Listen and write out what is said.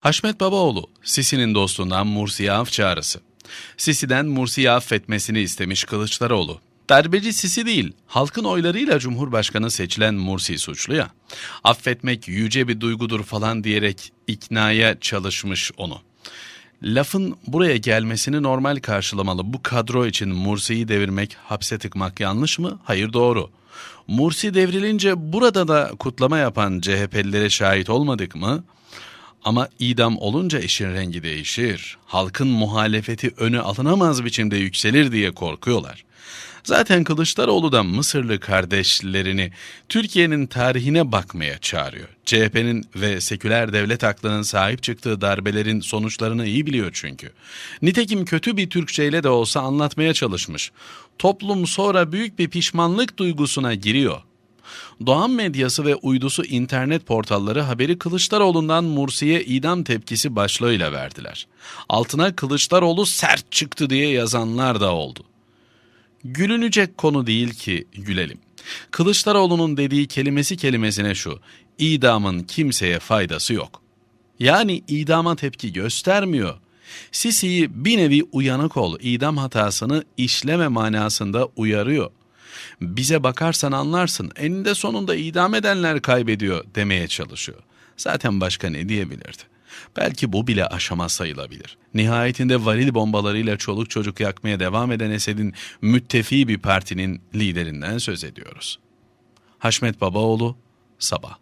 Haşmet Babaoğlu, Sisi'nin dostundan Mursi'ye af çağrısı. Sisi'den Mursi'yi affetmesini istemiş Kılıçdaroğlu. Darbeci Sisi değil, halkın oylarıyla Cumhurbaşkanı seçilen Mursi suçlu ya. Affetmek yüce bir duygudur falan diyerek iknaya çalışmış onu. Lafın buraya gelmesini normal karşılamalı bu kadro için Mursi'yi devirmek, hapse tıkmak yanlış mı? Hayır doğru. Mursi devrilince burada da kutlama yapan CHP'lilere şahit olmadık mı? Ama idam olunca işin rengi değişir. Halkın muhalefeti önü alınamaz biçimde yükselir diye korkuyorlar. Zaten Kılıçdaroğlu da Mısırlı kardeşlerini Türkiye'nin tarihine bakmaya çağırıyor. CHP'nin ve seküler devlet aklının sahip çıktığı darbelerin sonuçlarını iyi biliyor çünkü. Nitekim kötü bir Türkçeyle de olsa anlatmaya çalışmış. Toplum sonra büyük bir pişmanlık duygusuna giriyor. Doğan medyası ve uydusu internet portalları haberi Kılıçdaroğlu'ndan Mursi'ye idam tepkisi başlığıyla verdiler. Altına Kılıçdaroğlu sert çıktı diye yazanlar da oldu. Gülünecek konu değil ki gülelim. Kılıçdaroğlu'nun dediği kelimesi kelimesine şu, idamın kimseye faydası yok. Yani idama tepki göstermiyor. Sisi'yi bir nevi uyanık ol, idam hatasını işleme manasında uyarıyor. Bize bakarsan anlarsın, eninde sonunda idam edenler kaybediyor demeye çalışıyor. Zaten başka ne diyebilirdi? Belki bu bile aşama sayılabilir. Nihayetinde varil bombalarıyla çoluk çocuk yakmaya devam eden Esed'in müttefi bir partinin liderinden söz ediyoruz. Haşmet Babaoğlu, Sabah